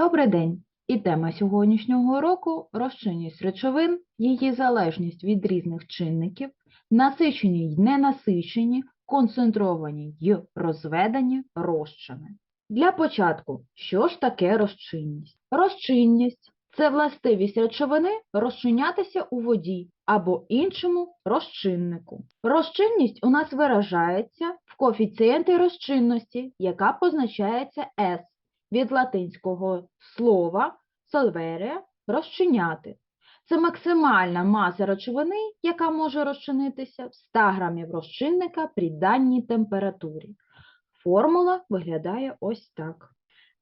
Добрий день! І тема сьогоднішнього уроку – розчинність речовин, її залежність від різних чинників, насичені й ненасичені, концентровані й розведені розчини. Для початку, що ж таке розчинність? Розчинність – це властивість речовини розчинятися у воді або іншому розчиннику. Розчинність у нас виражається в коефіцієнті розчинності, яка позначається S від латинського слова solvere – розчиняти. Це максимальна маса речовини, яка може розчинитися в 100 грамів розчинника при даній температурі. Формула виглядає ось так.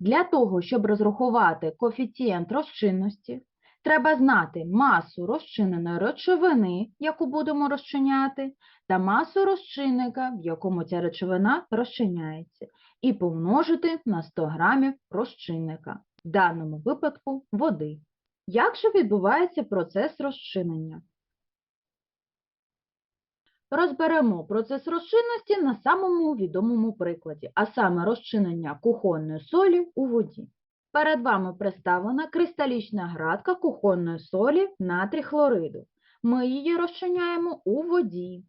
Для того, щоб розрахувати коефіцієнт розчинності, треба знати масу розчиненої речовини, яку будемо розчиняти, та масу розчинника, в якому ця речовина розчиняється, і помножити на 100 грамів розчинника, в даному випадку води. Як же відбувається процес розчинення? Розберемо процес розчинності на самому відомому прикладі, а саме розчинення кухонної солі у воді. Перед вами представлена кристалічна градка кухонної солі натрій хлориду. Ми її розчиняємо у воді.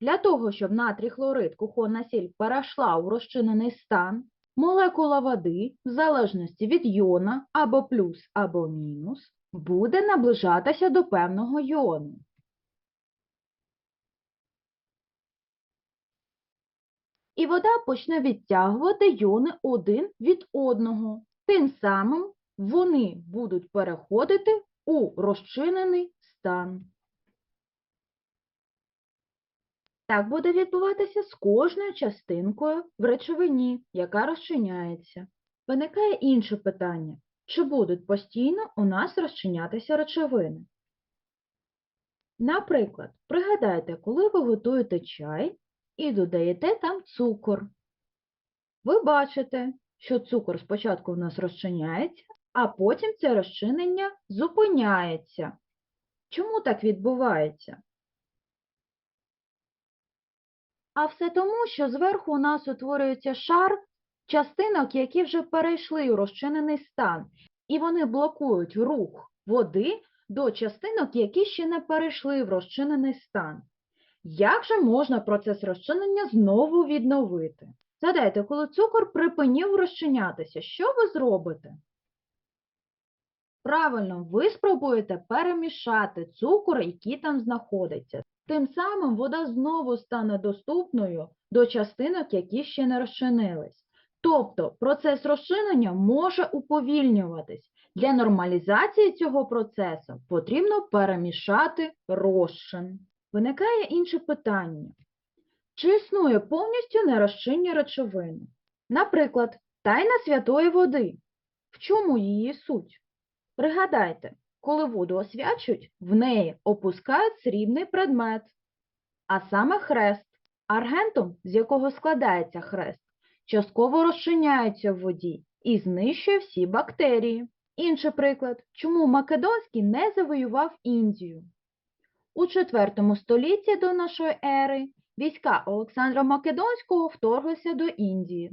Для того, щоб натрій хлорид, кухонна сіль перейшла у розчинений стан, молекула води, в залежності від йона або плюс, або мінус, буде наближатися до певного йону. І вода почне відтягувати йони один від одного. Тим самим вони будуть переходити у розчинений стан. Так буде відбуватися з кожною частинкою в речовині, яка розчиняється. Виникає інше питання. Чи будуть постійно у нас розчинятися речовини? Наприклад, пригадайте, коли ви готуєте чай і додаєте там цукор. Ви бачите, що цукор спочатку в нас розчиняється, а потім це розчинення зупиняється. Чому так відбувається? А все тому, що зверху у нас утворюється шар частинок, які вже перейшли у розчинений стан, і вони блокують рух води до частинок, які ще не перейшли в розчинений стан. Як же можна процес розчинення знову відновити? Згадайте, коли цукор припинив розчинятися, що ви зробите? Правильно, ви спробуєте перемішати цукор, який там знаходиться. Тим самим вода знову стане доступною до частинок, які ще не розчинились. Тобто процес розчинення може уповільнюватись. Для нормалізації цього процесу потрібно перемішати розчин. Виникає інше питання. Чи існує повністю нерозчинні речовини? Наприклад, тайна святої води. В чому її суть? Пригадайте, коли воду освячують, в неї опускають срібний предмет, а саме хрест. Аргентум, з якого складається хрест, частково розчиняється в воді і знищує всі бактерії. Інший приклад, чому Македонський не завоював Індію? У IV столітті до нашої ери війська Олександра Македонського вторглися до Індії.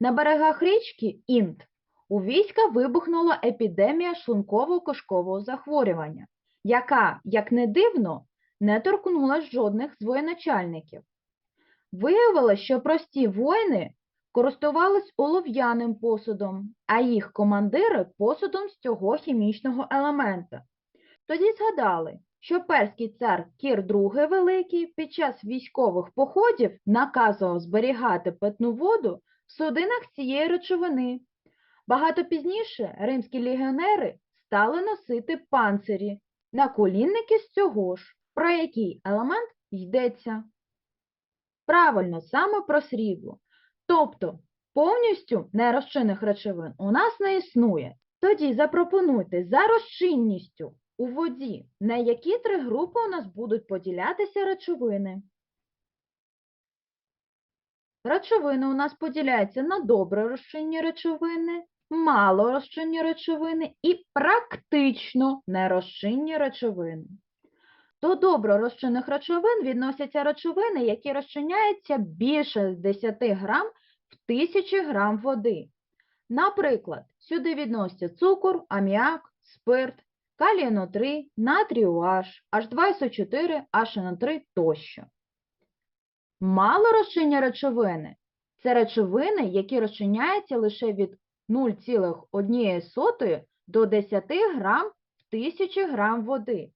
На берегах річки Інд у війська вибухнула епідемія шлунково-кишкового захворювання, яка, як не дивно, не торкнулась жодних з воєначальників. Виявилося, що прості воїни користувались олов'яним посудом, а їх командири посудом з цього хімічного елемента. Тоді згадали, що перський цар Кір II Великий під час військових походів наказував зберігати питну воду в судинах цієї речовини. Багато пізніше римські легіонери стали носити панцирі, наколінники з цього ж, про який елемент йдеться. Правильно, саме про срібло. Тобто, повністю нерозчинних речовин у нас не існує. Тоді запропонуйте за розчинністю у воді, на які три групи у нас будуть поділятися речовини. Речовини у нас поділяються на добре розчинні речовини, мало розчинні речовини і практично нерозчинні речовини. До добре розчинних речовин відносяться речовини, які розчиняються більше з 10 грам в 1000 грам води. Наприклад, сюди відносяться цукор, аміак, спирт, калій НО3, натрій OH, H2SO4, HNO3 тощо. Малорозчинні речовини – це речовини, які розчиняються лише від 0,1 до 10 грам в 1000 грам води.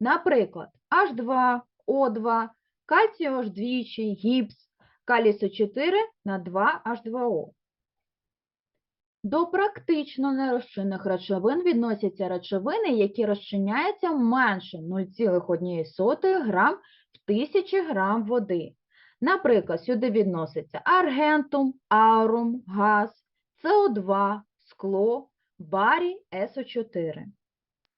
Наприклад, H2, O2, кальцій OH двічі, гіпс, калій С4 на 2H2O. До практично нерозчинних речовин відносяться речовини, які розчиняються менше 0,1 грам в 1000 грам води. Наприклад, сюди відносяться аргентум, аурум, газ, СО2, скло, барій, СО4.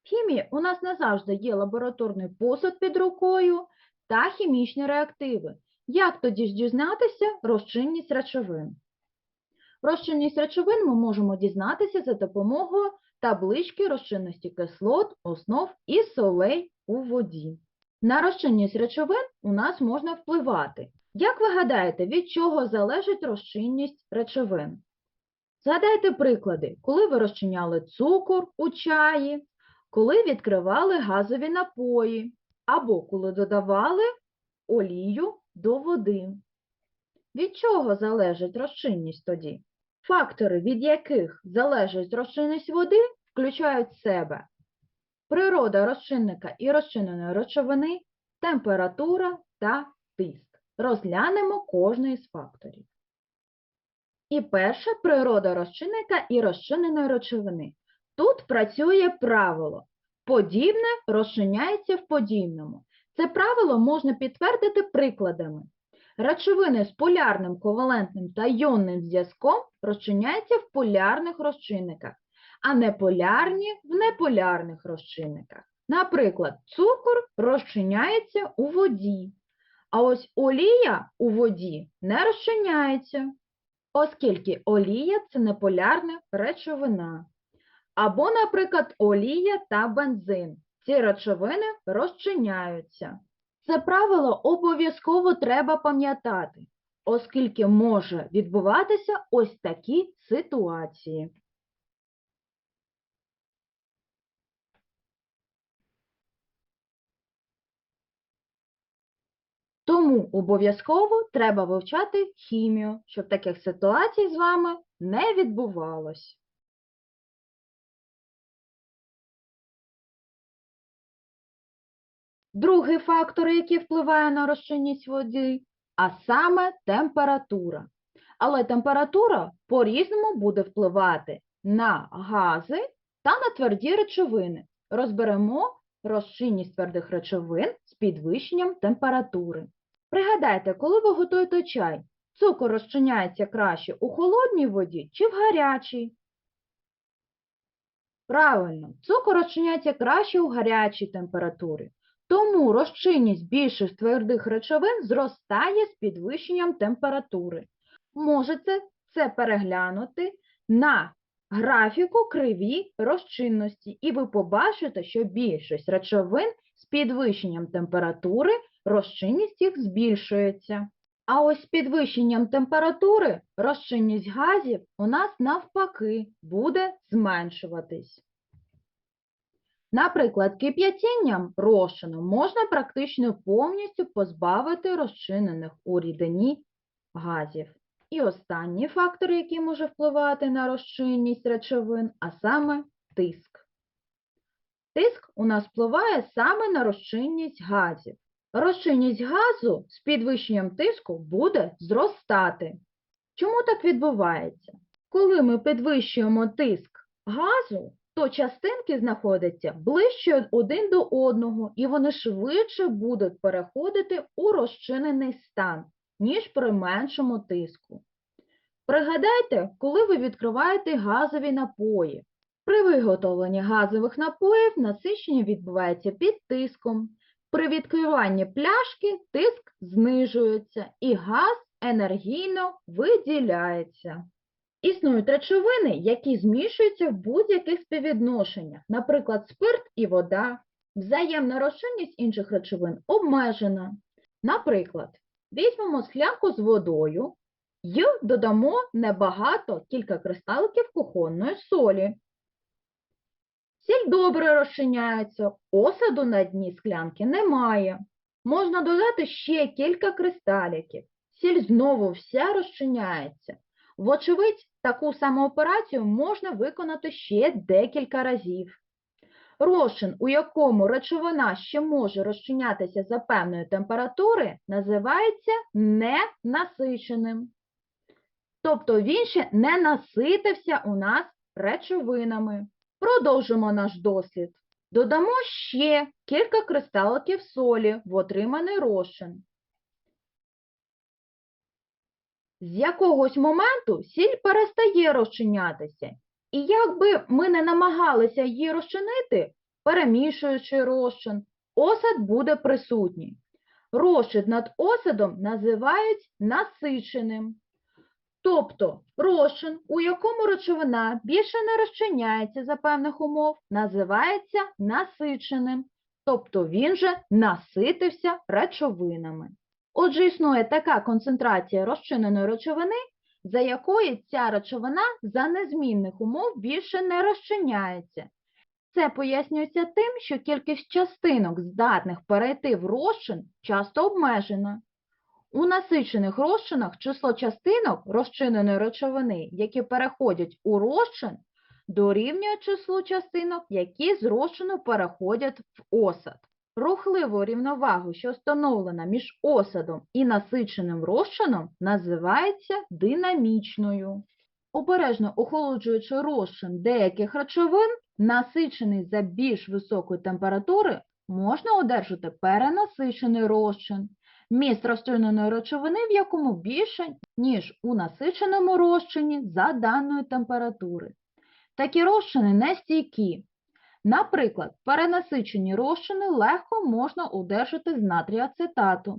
В хімії у нас не завжди є лабораторний посуд під рукою та хімічні реактиви. Як тоді ж дізнатися розчинність речовин? Розчинність речовин ми можемо дізнатися за допомогою таблички розчинності кислот, основ і солей у воді. На розчинність речовин у нас можна впливати. Як ви гадаєте, від чого залежить розчинність речовин? Згадайте приклади, коли ви розчиняли цукор у чаї, коли відкривали газові напої, або коли додавали олію до води. Від чого залежить розчинність тоді? Фактори, від яких залежить розчинність води, включають в себе природа розчинника і розчиненої речовини, температура та тиск. Розглянемо кожний з факторів. І перше – природа розчинника і розчиненої речовини. Тут працює правило подібне розчиняється в подібному. Це правило можна підтвердити прикладами. Речовини з полярним ковалентним та йонним зв'язком розчиняються в полярних розчинниках, а неполярні в неполярних розчинниках. Наприклад, цукор розчиняється у воді, а ось олія у воді не розчиняється, оскільки олія це неполярна речовина. Або, наприклад, олія та бензин. Ці речовини розчиняються. Це правило обов'язково треба пам'ятати, оскільки може відбуватися ось такі ситуації. Тому обов'язково треба вивчати хімію, щоб таких ситуацій з вами не відбувалось. Другий фактор, який впливає на розчинність води, а саме температура. Але температура по-різному буде впливати на гази та на тверді речовини. Розберемо розчинність твердих речовин з підвищенням температури. Пригадайте, коли ви готуєте чай, цукор розчиняється краще у холодній воді чи в гарячій? Правильно, цукор розчиняється краще у гарячій температурі. Тому розчинність більших твердих речовин зростає з підвищенням температури. Можете це переглянути на графіку криві розчинності, і ви побачите, що більшість речовин з підвищенням температури розчинність їх збільшується. А ось з підвищенням температури розчинність газів у нас навпаки буде зменшуватись. Наприклад, кип'ятінням розчину можна практично повністю позбавити розчинених у рідині газів. І останній фактор, який може впливати на розчинність речовин, а саме тиск. Тиск у нас впливає саме на розчинність газів. Розчинність газу з підвищенням тиску буде зростати. Чому так відбувається? Коли ми підвищуємо тиск газу, то частинки знаходяться ближче один до одного, і вони швидше будуть переходити у розчинений стан, ніж при меншому тиску. Пригадайте, коли ви відкриваєте газові напої. При виготовленні газових напоїв насичення відбувається під тиском. При відкриванні пляшки тиск знижується і газ енергійно виділяється. Існують речовини, які змішуються в будь-яких співвідношеннях, наприклад, спирт і вода. Взаємна розчинність інших речовин обмежена. Наприклад, візьмемо склянку з водою, й додамо небагато кілька кристаликів кухонної солі. Сіль добре розчиняється, осаду на дні склянки немає. Можна додати ще кілька кристаліків. Сіль знову вся розчиняється. Вочевидь, таку саму операцію можна виконати ще декілька разів. Розчин, у якому речовина ще може розчинятися за певної температури, називається ненасиченим. Тобто він ще не наситився у нас речовинами. Продовжимо наш дослід. Додамо ще кілька кристаликів солі в отриманий розчин. З якогось моменту сіль перестає розчинятися. І як би ми не намагалися її розчинити, перемішуючи розчин, осад буде присутній. Розчин над осадом називають насиченим. Тобто розчин, у якому речовина більше не розчиняється за певних умов, називається насиченим. Тобто він же наситився речовинами. Отже, існує така концентрація розчиненої речовини, за якої ця речовина за незмінних умов більше не розчиняється. Це пояснюється тим, що кількість частинок, здатних перейти в розчин, часто обмежена. У насичених розчинах число частинок розчиненої речовини, які переходять у розчин, дорівнює числу частинок, які з розчину переходять в осад. Рухливу рівновагу, що встановлена між осадом і насиченим розчином, називається динамічною. Обережно охолоджуючи розчин деяких речовин, насичений за більш високої температури, можна одержати перенасичений розчин, міст розчиненої речовини, в якому більше, ніж у насиченому розчині за даної температури. Такі розчини нестійкі. Наприклад, перенасичені розчини легко можна одержати з натріацетату.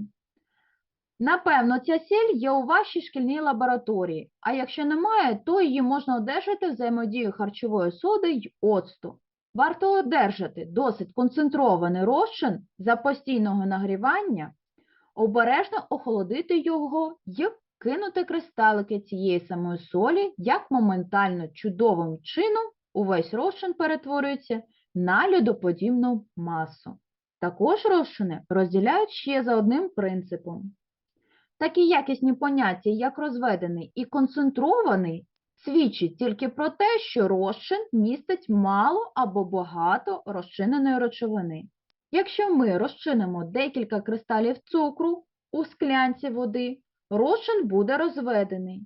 Напевно, ця сіль є у вашій шкільній лабораторії, а якщо немає, то її можна одержати взаємодією харчової соди й оцту. Варто одержати досить концентрований розчин за постійного нагрівання, обережно охолодити його й кинути кристалики цієї самої солі, як моментально чудовим чином увесь розчин перетворюється на льодоподібну масу. Також розчини розділяють ще за одним принципом. Такі якісні поняття, як розведений і концентрований, свідчать тільки про те, що розчин містить мало або багато розчиненої речовини. Якщо ми розчинимо декілька кристалів цукру у склянці води, розчин буде розведений.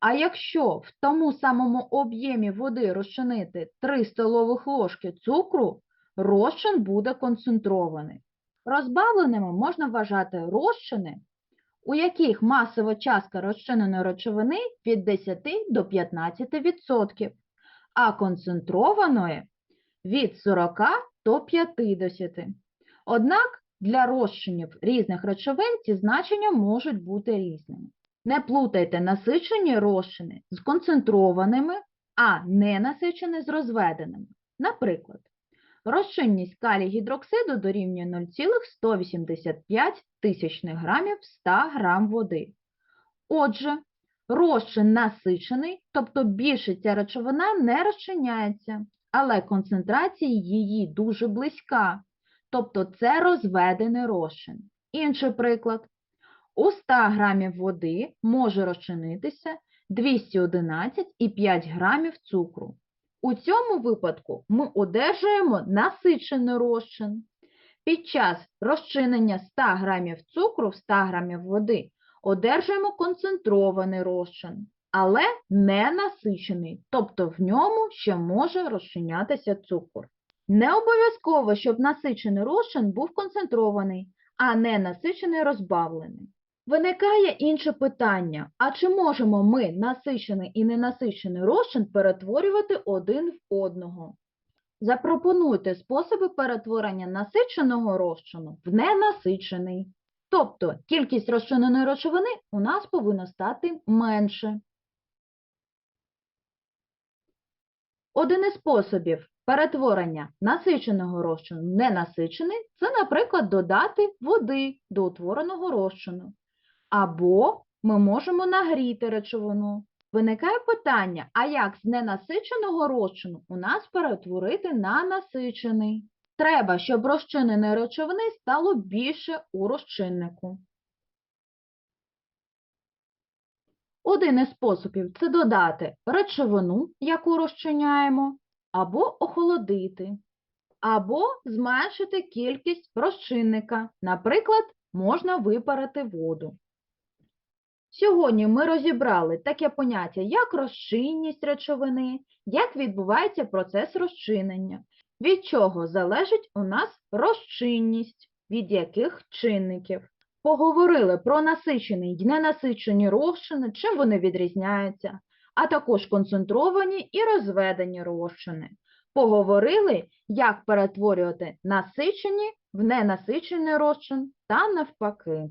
А якщо в тому самому об'ємі води розчинити 3 столових ложки цукру, розчин буде концентрований. Розбавленими можна вважати розчини, у яких масова частка розчиненої речовини від 10 до 15%, а концентрованої від 40 до 50. Однак для розчинів різних речовин ці значення можуть бути різними. Не плутайте насичені розчини з концентрованими, а ненасичені з розведеними. Наприклад, розчинність калій гідроксиду дорівнює 0,185 тисячних грамів в 100 грам води. Отже, розчин насичений, тобто більше ця речовина не розчиняється, але концентрація її дуже близька, тобто це розведений розчин. Інший приклад. У 100 грамів води може розчинитися 211,5 грамів цукру. У цьому випадку ми одержуємо насичений розчин. Під час розчинення 100 грамів цукру в 100 грамів води одержуємо концентрований розчин, але не насичений, тобто в ньому ще може розчинятися цукор. Не обов'язково, щоб насичений розчин був концентрований, а не насичений розбавлений. Виникає інше питання, а чи можемо ми насичений і ненасичений розчин перетворювати один в одного? Запропонуйте способи перетворення насиченого розчину в ненасичений. Тобто кількість розчиненої речовини у нас повинна стати менше. Один із способів перетворення насиченого розчину в ненасичений – це, наприклад, додати води до утвореного розчину. Або ми можемо нагріти речовину. Виникає питання, а як з ненасиченого розчину у нас перетворити на насичений? Треба, щоб розчиненої речовини стало більше у розчиннику. Один із способів це додати речовину, яку розчиняємо, або охолодити, або зменшити кількість розчинника. Наприклад, можна випарити воду. Сьогодні ми розібрали таке поняття, як розчинність речовини, як відбувається процес розчинення, від чого залежить у нас розчинність, від яких чинників. Поговорили про насичені й ненасичені розчини, чим вони відрізняються, а також концентровані і розведені розчини. Поговорили, як перетворювати насичені в ненасичений розчин та навпаки.